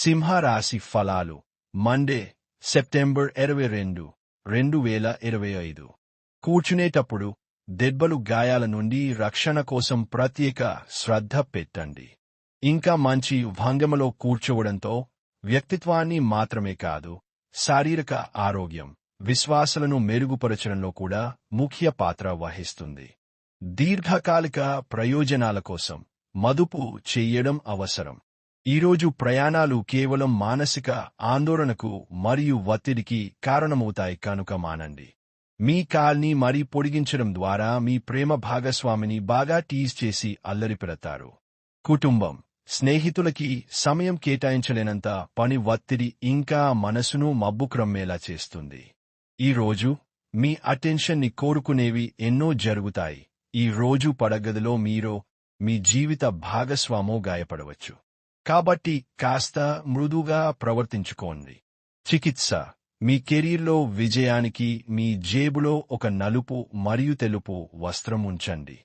సింహరాశి ఫలాలు. Monday September ఇరవై రెండు రెండు వేల ఇరవై ఐదు. కూర్చునేటప్పుడు దెబ్బలు గాయాల నుండి రక్షణ కోసం ప్రత్యేక శ్రద్ధ పెట్టండి. ఇంకా మంచి భంగమలో కూర్చోవడంతో వ్యక్తిత్వాన్ని మాత్రమే కాదు శారీరక ఆరోగ్యం విశ్వాసలను మెరుగుపరచడంలో కూడా ముఖ్య పాత్ర వహిస్తుంది. దీర్ఘకాలిక ప్రయోజనాల కోసం మదుపు చెయ్యడం అవసరం. ఈరోజు ప్రయాణాలు కేవలం మానసిక ఆందోళనకు మరియు ఒత్తిడికి కారణమవుతాయి కనుక మానండి. మీ కాల్ని మరీ పొడిగించడం ద్వారా మీ ప్రేమ భాగస్వామిని బాగా టీజ్ చేసి అల్లరిపెడతారు కుటుంబం స్నేహితులకి సమయం కేటాయించలేనంత పని ఒత్తిడి ఇంకా మనసును మబ్బుక్రమ్మేలా చేస్తుంది. ఈ రోజు మీ అటెన్షన్ని కోరుకునేవి ఎన్నో జరుగుతాయి. ఈ రోజు పడగదిలో మీరో మీ జీవిత భాగస్వామో గాయపడవచ్చు. కాబట్టి కాస్త మృదుగా ప్రవర్తించుకోండి. చికిత్స. మీ కెరీర్లో విజయానికి మీ జేబులో ఒక నలుపు మరియు తెలుపు వస్త్రం ఉంచండి.